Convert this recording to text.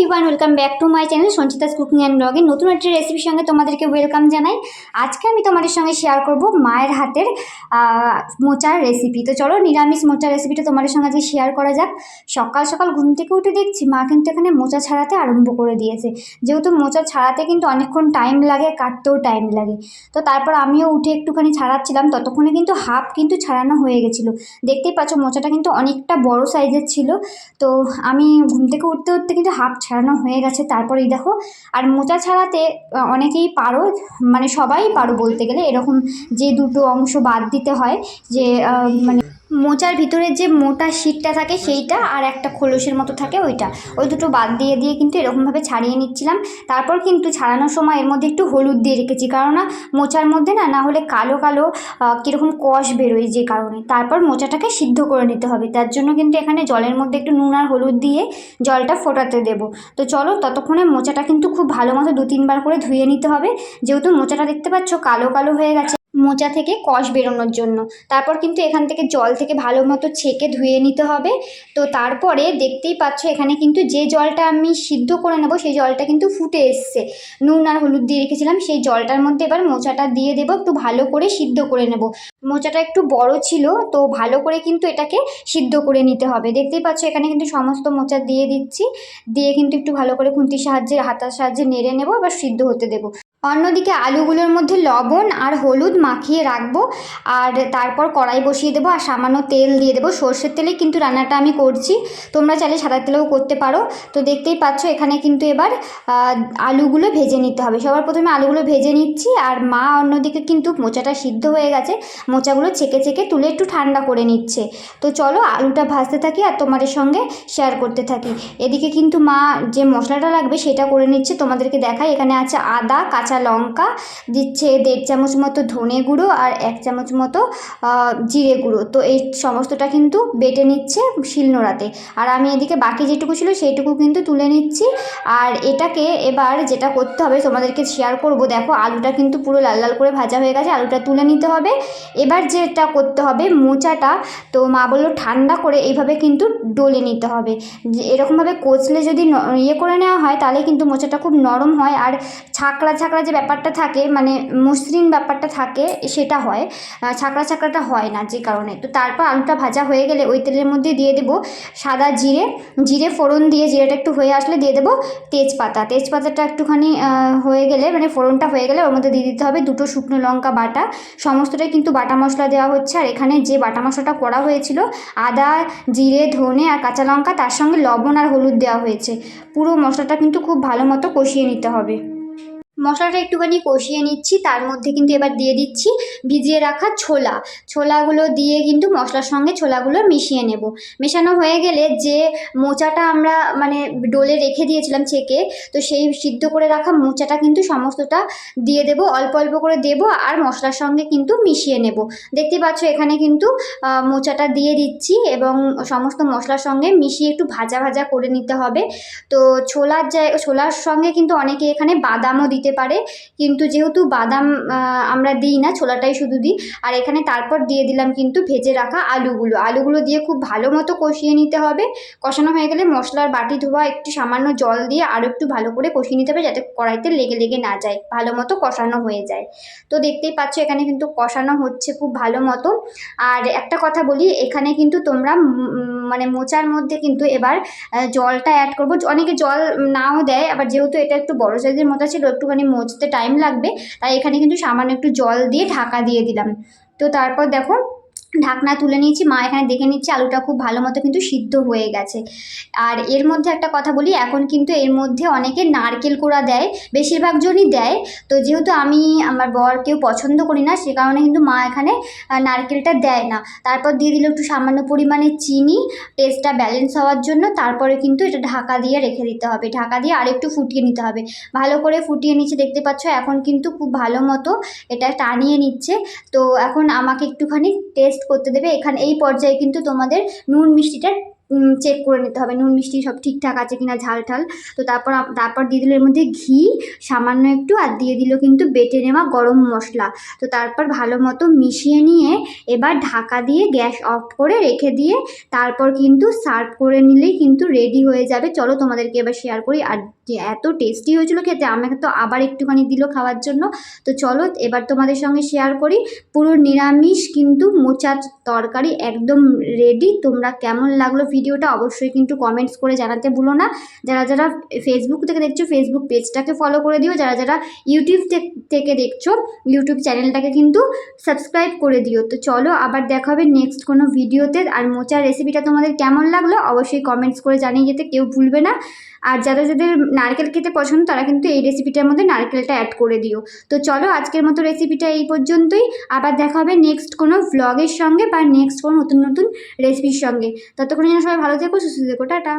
Everyone welcome back to my channel Sanchita's cooking and ব্লগে নতুন একটি রেসিপির সঙ্গে তোমাদেরকে ওয়েলকাম জানাই। আজকে আমি তোমাদের সঙ্গে শেয়ার করব মায়ের হাতের মোচার রেসিপি তো চলো নিরামিষ মোচার রেসিপিটা তোমাদের সঙ্গে আজকে শেয়ার করা যাক। সকাল সকাল ঘুম থেকে উঠে দেখছি মা কিন্তু এখানে মোচা ছাড়াতে আরম্ভ করে দিয়েছে। যেহেতু মোচা ছাড়াতে কিন্তু অনেকক্ষণ টাইম লাগে, কাটতেও টাইম লাগে। তো তারপর আমিও উঠে একটুখানি ছাড়াচ্ছিলাম, ততক্ষণে কিন্তু হাফ কিন্তু ছাড়ানো হয়ে গেছিল। দেখতেই পাচ্ছ মোচাটা কিন্তু অনেকটা বড় সাইজের ছিল। তো আমি ঘুম থেকে উঠতে উঠতে কিন্তু হাফ ছাড়ানো হয়ে গেছে। তারপরেই দেখো, আর মোচা ছাড়াতে অনেকেই পারো মানে সবাই পারো বলতে গেলে। এরকম যে দুটো অংশ বাদ দিতে হয়, যে মানে মোচার ভিতরে যে মোটা শীটটা থাকে সেইটা আর একটা খোলসের মতো থাকে ওইটা। ওই দুটো বাদ দিয়ে দিয়ে কিন্তু এরকমভাবে ছাড়িয়ে নিচ্ছিলাম। তারপর কিন্তু ছাড়ানোর সময় এর মধ্যে একটু হলুদ দিয়ে রেখেছি। কারণ না মোচার মধ্যে না না হলে কালো কালো কীরকম কষ বেরোয় যে কারণে। তারপর মোচাটাকে সিদ্ধ করে নিতে হবে। তার জন্য কিন্তু এখানে জলের মধ্যে একটু নুন আর হলুদ দিয়ে জলটা ফোটাতে দেবো। তো চলো ততক্ষণে মোচাটা কিন্তু খুব ভালো মতো দু তিনবার করে ধুয়ে নিতে হবে। যেহেতু মোচাটা দেখতে পাচ্ছ কালো কালো হয়ে গেছে। মোচা থেকে কষ বেরোনোর জন্য। তারপর কিন্তু এখান থেকে জল থেকে ভালো মতো ছেঁকে ধুয়ে নিতে হবে। তো তারপরে দেখতেই পাচ্ছ এখানে কিন্তু যে জলটা আমি সিদ্ধ করে নেব, সেই জলটা কিন্তু ফুটে এসছে। নুন আর হলুদ দিয়ে রেখেছিলাম, সেই জলটার মধ্যে এবার মোচাটা দিয়ে দেবো, একটু ভালো করে সিদ্ধ করে নেব। মোচাটা একটু বড় ছিল, তো ভালো করে কিন্তু এটাকে সিদ্ধ করে নিতে হবে। দেখতেই পাচ্ছ এখানে কিন্তু সমস্ত মোচা দিয়ে দিচ্ছি। দিয়ে কিন্তু একটু ভালো করে খুন্তির সাহায্যে, হাতার সাহায্যে নেড়ে নেব, এবার সিদ্ধ হতে দেবো। অন্যদিকে আলুগুলোর মধ্যে লবণ আর হলুদ মাখিয়ে রাখব, আর তারপর কড়াই বসিয়ে দেবো আর সামান্য তেল দিয়ে দেবো। সর্ষের তেলে কিন্তু রান্নাটা আমি করছি, তোমরা চাইলে সাদা তেলেও করতে পারো। তো দেখতেই পাচ্ছ এখানে কিন্তু এবার আলুগুলো ভেজে নিতে হবে। সবার প্রথমে আলুগুলো ভেজে নিচ্ছি আর মা অন্যদিকে কিন্তু মোচাটা সিদ্ধ হয়ে গেছে, মোচাগুলো ছেঁকে ছেঁকে তুলে একটু ঠান্ডা করে নিচ্ছে। তো চলো আলুটা ভাজতে থাকি আর তোমাদের সঙ্গে শেয়ার করতে থাকি। এদিকে কিন্তু মা যে মশলাটা লাগবে সেটা করে নিচ্ছে, তোমাদেরকে দেখাই। এখানে আছে আদা, কাঁচা লঙ্কা, দিচ্ছে দেড় চামচ মতো ধনে গুঁড়ো আর এক চামচ মতো জিরে গুঁড়ো। তো এই সমস্তটা কিন্তু বেটে নিচ্ছে শিলনোড়াতে। আর আমি এদিকে বাকি যেটুকু ছিল সেইটুকু কিন্তু তুলে নিচ্ছি। আর এটাকে এবার যেটা করতে হবে, তোমাদেরকে শেয়ার করব। দেখো, আলুটা কিন্তু পুরো লাল লাল করে ভাজা হয়ে গেছে, আলুটা তুলে নিতে হবে। এবার যেটা করতে হবে, মোচাটা তো মা বলল ঠান্ডা করে এইভাবে কিন্তু ডলে নিতে হবে। এরকমভাবে কচলে যদি ইয়ে করে নেওয়া হয়, তাহলে কিন্তু মোচাটা খুব নরম হয়। আর ছাকড়া ছাকড়া যে ব্যাপারটা থাকে মানে মসৃণ ব্যাপারটা থাকে, সেটা হয়। ছাকড়া ছাকড়াটা হয় না যে কারণে। তো তারপর আলুটা ভাজা হয়ে গেলে ওই তেলের মধ্যে দিয়ে দেবো সাদা জিরে। জিরে ফোড়ন দিয়ে জিরেটা একটু হয়ে আসলে দিয়ে দেবো তেজপাতা। তেজপাতাটা একটুখানি হয়ে গেলে মানে ফোড়নটা হয়ে গেলে ওর মধ্যে দিয়ে দিতে হবে দুটো শুকনো লঙ্কা বাটা। সমস্তটাই কিন্তু বাটা মশলা দেওয়া হচ্ছে। আর এখানে যে বাটা মশলাটা করা হয়েছিল, আদা, জিরে, ধনে আর কাঁচা লঙ্কা, তার সঙ্গে লবণ আর হলুদ দেওয়া হয়েছে। পুরো মশলাটা কিন্তু খুব ভালো মতো কষিয়ে নিতে হবে। মশলাটা একটুখানি কষিয়ে নিচ্ছি, তার মধ্যে কিন্তু এবার দিয়ে দিচ্ছি ভিজিয়ে রাখা ছোলা। ছোলাগুলো দিয়ে কিন্তু মশলার সঙ্গে ছোলাগুলো মিশিয়ে নেব। মেশানো হয়ে গেলে যে মোচাটা আমরা মানে ডোলে রেখে দিয়েছিলাম ছেঁকে, তো সেই সিদ্ধ করে রাখা মোচাটা কিন্তু সমস্তটা দিয়ে দেব, অল্প অল্প করে দেব আর মশলার সঙ্গে কিন্তু মিশিয়ে নেব। দেখতে পাচ্ছ এখানে কিন্তু মোচাটা দিয়ে দিচ্ছি এবং সমস্ত মশলার সঙ্গে মিশিয়ে একটু ভাজা ভাজা করে নিতে হবে। তো ছোলার জায়গা ছোলার সঙ্গে কিন্তু অনেকে এখানে বাদামও দিতে পারে। কিন্তু যেহেতু বাদাম আমরা দিই না, ছোলাটাই শুধু দিই, আর এখানে তারপর দিয়ে দিলাম কিন্তু ভেজে রাখা আলুগুলো। আলুগুলো দিয়ে খুব ভালো মতো কষিয়ে নিতে হবে। কষানো হয়ে গেলে মশলার বাটি ধোয়া, একটু সামান্য জল দিয়ে আরও একটু ভালো করে কষিয়ে নিতে হবে যাতে কড়াইতে লেগে লেগে না যায়, ভালো মতো কষানো হয়ে যায়। তো দেখতেই পাচ্ছ এখানে কিন্তু কষানো হচ্ছে খুব ভালো মতো। আর একটা কথা বলি, এখানে কিন্তু তোমরা মানে মোচার মধ্যে কিন্তু এবার জলটা অ্যাড করব। অনেকে জল নাও দেয়, আবার যেহেতু এটা একটু বড় সাইজের মোচা ছিল একটুখানি মজতে টাইম লাগবে। তাই এখানে কিন্তু সামান্য একটু জল দিয়ে ঢাকা দিয়ে দিলাম। তো তারপর দেখো ঢাকনা তুলে নিয়েছি, মা এখানে দেখে নিচ্ছে আলুটা খুব ভালো মতো কিন্তু সিদ্ধ হয়ে গেছে। আর এর মধ্যে একটা কথা বলি, এখন কিন্তু এর মধ্যে অনেকে নারকেল কোড়া দেয়, বেশিরভাগ জনই দেয়। তো যেহেতু আমি, আমার বর কেউ পছন্দ করি না, সে কারণে কিন্তু মা এখানে নারকেলটা দেয় না। তারপর দিয়ে দিল একটু সামান্য পরিমাণে চিনি টেস্টটা ব্যালেন্স হওয়ার জন্য, তারপরে কিন্তু এটা ঢাকা দিয়ে রেখে দিতে হবে। ঢাকা দিয়ে আরেকটু ফুটিয়ে নিতে হবে। ভালো করে ফুটিয়ে নিচ্ছে, দেখতে পাচ্ছ, এখন কিন্তু খুব ভালো মতো এটা টানিয়ে নিচ্ছে। তো এখন আমাকে একটুখানি টেস্ট করতে দেবে, এখানে এই পর্যায়ে কিন্তু তোমাদের নুন মিষ্টিটা চেক করে নিতে হবে। নুন মিষ্টি সব ঠিকঠাক আছে কিনা ঝাল ঠাল তো তারপর তারপর দিয়ে দিল এর মধ্যে ঘি, সামান্য একটু, আর দিয়ে দিল কিন্তু বেটে নেওয়া গরম মশলা। তো তারপর ভালো মতো মিশিয়ে নিয়ে এবার ঢাকা দিয়ে গ্যাস অফ করে রেখে দিয়ে তারপর কিন্তু সার্ভ করে নিলেই কিন্তু রেডি হয়ে যাবে। চলো তোমাদেরকে এবার শেয়ার করি আর যে এত টেস্টি হয়েছিল খেতে, আমাকে তো আবার একটুখানি দিল খাওয়ার জন্য। তো চলো, এবার তোমাদের সঙ্গে শেয়ার করি। পুরো নিরামিষ কিন্তু মোচার তরকারি একদম রেডি তোমরা কেমন লাগল ভিডিওটা অবশ্যই কিন্তু কমেন্টস করে জানাতে ভুলো না। যারা যারা ফেসবুক থেকে দেখছ ফেসবুক পেজটাকে ফলো করে দিও। যারা যারা ইউটিউব থেকে- দেখছ ইউটিউব চ্যানেলটাকে কিন্তু সাবস্ক্রাইব করে দিও। তো চলো, আবার দেখা হবে নেক্সট কোনো ভিডিওতে। আর মোচার রেসিপিটা তোমাদের কেমন লাগল, অবশ্যই কমেন্টস করে জানিয়ে যেতে কেউ ভুলবে না। আর যাদের যাদের নারকেল খেতে পছন্দ, তারা কিন্তু এই রেসিপিটার মধ্যে নারকেলটা অ্যাড করে দিও। তো চলো আজকের মতো রেসিপিটা এই পর্যন্তই। আবার দেখা হবে নেক্সট কোনো ভ্লগের সঙ্গে বা নেক্সট কোনো নতুন নতুন রেসিপির সঙ্গে। ততক্ষণ যেন সবাই ভালো থেকো, সুস্থ থেকো, টাটা।